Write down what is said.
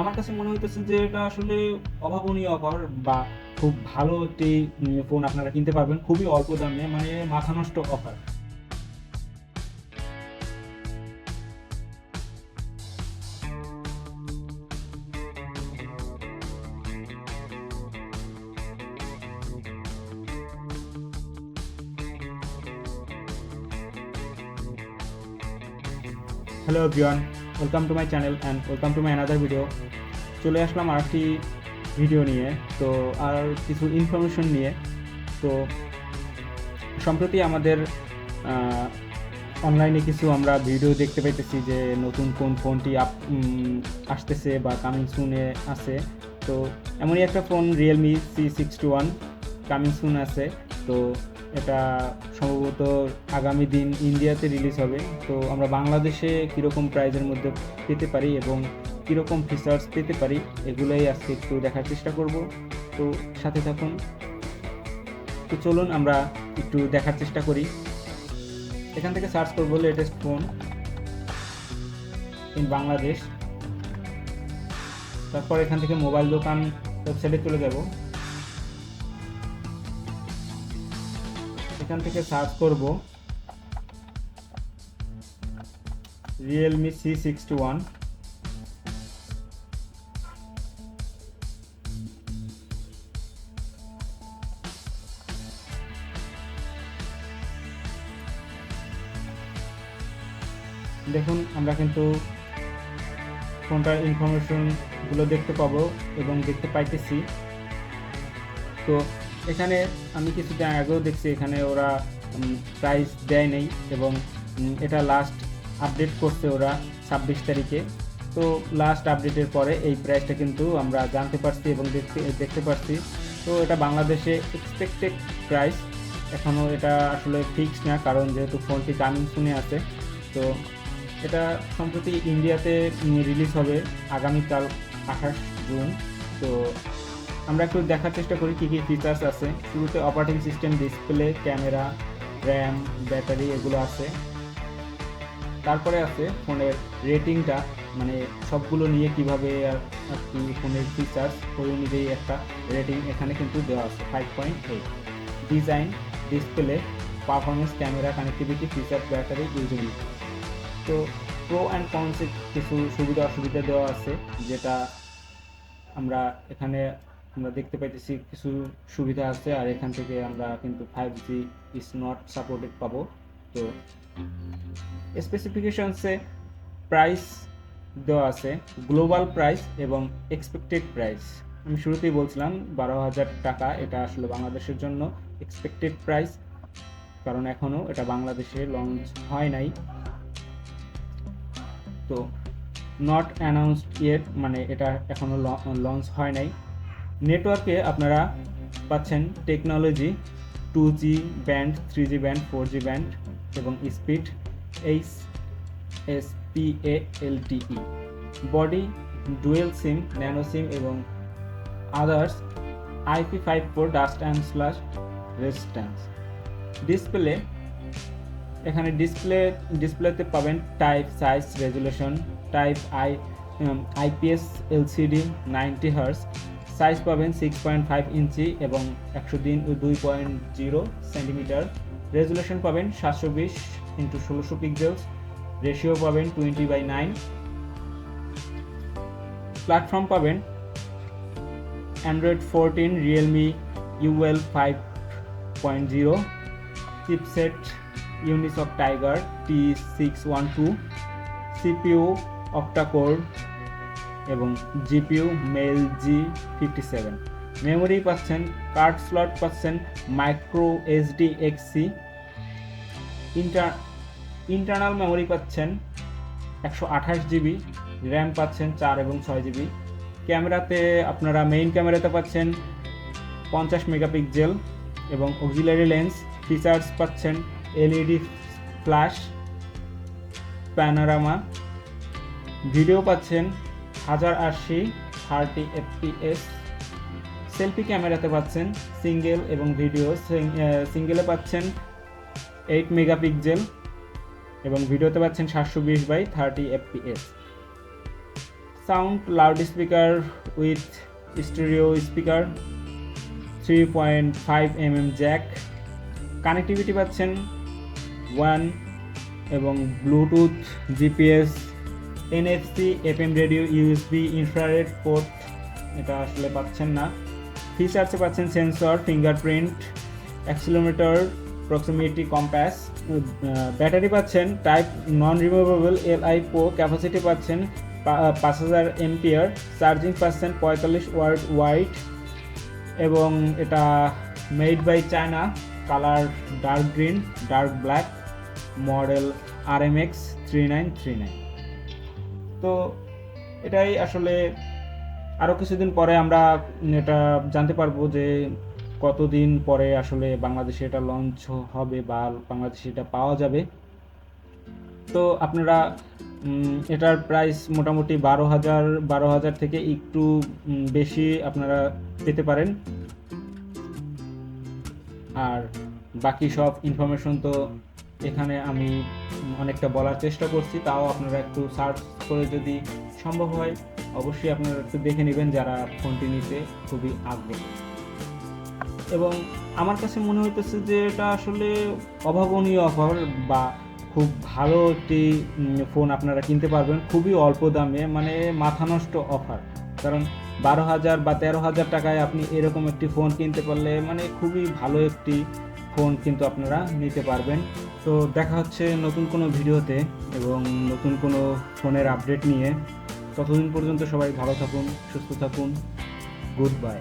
আমার কাছে মনে হইতেছে যে এটা আসলে অভাবনীয় অফার বা খুব ভালো একটি ফোন আপনারা কিনতে পারবেন। খুবই অল্প দামে মানে মাথা নষ্ট offer hello everyone welcome to my channel and welcome to my another video চলে আসলাম আর একটি ভিডিও নিয়ে, তো আর কিছু ইনফরমেশন নিয়ে। তো সম্প্রতি আমাদের অনলাইনে কিছু আমরা ভিডিও দেখতে পাইতেছি যে নতুন কোন ফোনটি আপ আসতেছে বা কামিং সুনে আছে। তো এমনই একটা phone Realme C sixty one coming soon আছে। তো এটা সম্ভবত আগামী দিন ইন্ডিয়াতে রিলিজ হবে। তো আমরা বাংলাদেশে কীরকম প্রাইজের মধ্যে পেতে পারি এবং কীরকম ফিচার্স পেতে পারি, এগুলোই আজকে একটু দেখার চেষ্টা করব। তো সাথে থাকুন। তো চলুন আমরা একটু দেখার চেষ্টা করি। এখান থেকে সার্চ করব লেটেস্ট ফোন ইন বাংলাদেশ তারপর এখান থেকে মোবাইল দোকান ওয়েবসাইটে চলে যাব। এখান থেকে সার্চ করব। রিয়েলমি সি সিক্সটি ওয়ান দেখুন, আমরা কিন্তু ফোনটার ইনফরমেশনগুলো দেখতে পাবো এবং দেখতে পাইতেছি। তো এখানে আমি কিছুদিন আগেও দেখছি, এখানে ওরা প্রাইস দেয় নেই এবং এটা লাস্ট আপডেট করছে ওরা ছাব্বিশ তারিখে। তো লাস্ট আপডেটের পরে এই প্রাইসটা কিন্তু আমরা জানতে পারছি এবং দেখতে দেখতে পারছি। তো এটা বাংলাদেশে এক্সপেক্টেড প্রাইস এখনও এটা আসলে ফিক্স না, কারণ যেহেতু ফোনটি কামিং শুনে আছে। তো এটা সম্প্রতি ইন্ডিয়াতে রিলিজ হবে আগামীকাল আঠাশ জুন। তো আমরা একটু দেখার চেষ্টা করি কী কী ফিচার্স আছে। শুরুতে operating system display camera RAM battery এগুলো আছে। তারপরে আছে ফোনের রেটিংটা মানে সবগুলো নিয়ে কীভাবে আর কি ফোনের ফিচার্স ওই অনুযায়ী একটা রেটিং এখানে কিন্তু দেওয়া আছে five point eight design display performance camera connectivity feature battery usability তো প্রো অ্যান্ড কনসে কিছু সুবিধা অসুবিধা দেওয়া আছে, যেটা আমরা এখানে আমরা দেখতে পাইতেছি কিছু সুবিধা আছে, আর এখান থেকে আমরা কিন্তু five G is not supported পাবো। তো স্পেসিফিকেশনসে প্রাইস দেওয়া আছে গ্লোবাল প্রাইস এবং এক্সপেক্টেড প্রাইস আমি শুরুতেই বলছিলাম, বারো হাজার টাকা, এটা আসলে বাংলাদেশের জন্য এক্সপেক্টেড প্রাইস কারণ এখনও এটা বাংলাদেশে লঞ্চ হয় নাই। তো নট অ্যানাউন্সড ইয়েট মানে এটা এখনও লঞ্চ হয় নাই। নেটওয়ার্কে আপনারা পাচ্ছেন technology, two G band, three G band, four G band এবং speed, H S P A L T E. Body, dual SIM, nano SIM এবং others IP five four dust and splash resistance. Display, এখানে display, ডিসপ্লেতে পাবেন type size resolution, type I IPS LCD ninety hertz size পাবেন six point five inch এবং একশো দিন দুই point zero centimetre. Resolution পাবেন সাতশো বিশ ইন্টু ষোলোশো পিক্সেলস রেশিও পাবেন টোয়েন্টি বাই নাইন প্ল্যাটফর্ম পাবেন Android fourteen Realme UI five point zero chipset Unisoc Tiger T six one two CPU octacore এবং GPU Mali G fifty seven. Memory পাচ্ছেন, card slot পাচ্ছেন, micro SD XC inter, internal memory পাচ্ছেন একশো আঠাশ GB, RAM পাচ্ছেন চার এবং ছয় জিবি। ক্যামেরাতে আপনারা মেইন ক্যামেরাতে পাচ্ছেন পঞ্চাশ মেগাপিক্সেল এবং অক্সিলারি লেন্স, ফিচার্স পাচ্ছেন এলইডি ফ্ল্যাশ প্যানোরামা। ভিডিও পাচ্ছেন হাজার আশি থার্টি এফপিএস। সেলফি ক্যামেরাতে পাচ্ছেন সিঙ্গেল এবং ভিডিও। সিঙ্গেলে পাচ্ছেন এইট মেগাপিক্সেল এবং ভিডিওতে পাচ্ছেন সাতশো বিশ by thirty FPS. Sound loud speaker with stereo speaker three point five M M jack. Connectivity পাচ্ছেন ওয়ান এবং bluetooth GPS. NFC FM radio USB infrared port এটা আসলে পাচ্ছেন না। ফিচার্সে পাচ্ছেন sensor fingerprint accelerometer proximity compass battery পাচ্ছেন type non removable L I po capacity পাচ্ছেন পাঁচ হাজার এমপিয়ার চার্জিং পাচ্ছেন পঁয়তাল্লিশ ওয়ার্ড ওয়াইট এবং এটা made by China colour dark green dark black model R M X three nine three nine তো এটাই আসলে আরও কিছুদিন পরে আমরা এটা জানতে পারব যে কতদিন পরে আসলে বাংলাদেশে এটা লঞ্চ হবে বা বাংলাদেশে এটা পাওয়া যাবে। তো আপনারা এটার প্রাইস মোটামুটি বারো হাজার বারো হাজার থেকে একটু বেশি আপনারা পেতে পারেন। আর বাকি সব ইনফরমেশন তো এখানে আমি অনেকটা বলার চেষ্টা করছি, তাও আপনারা একটু সার্চ করে যদি সম্ভব হয়, অবশ্যই আপনারা একটু দেখে নেবেন যারা ফোনটি নিতে খুবই আগ্রহী। এবং আমার কাছে মনে হইতেছে যে এটা আসলে অভাবনীয় অফার বা খুব ভালো একটি ফোন আপনারা কিনতে পারবেন খুবই অল্প দামে মানে মাথা নষ্ট অফার কারণ বারো হাজার বা তেরো হাজার টাকায় আপনি এরকম একটি ফোন কিনতে পারলে মানে খুবই ভালো একটি ফোন কিন্তু আপনারা নিতে পারবেন। তো দেখা হচ্ছে নতুন কোনো ভিডিওতে এবং নতুন কোনো ফোনের আপডেট নিয়ে। ততদিন পর্যন্ত সবাই ভালো থাকুন, সুস্থ থাকুন। Good bye.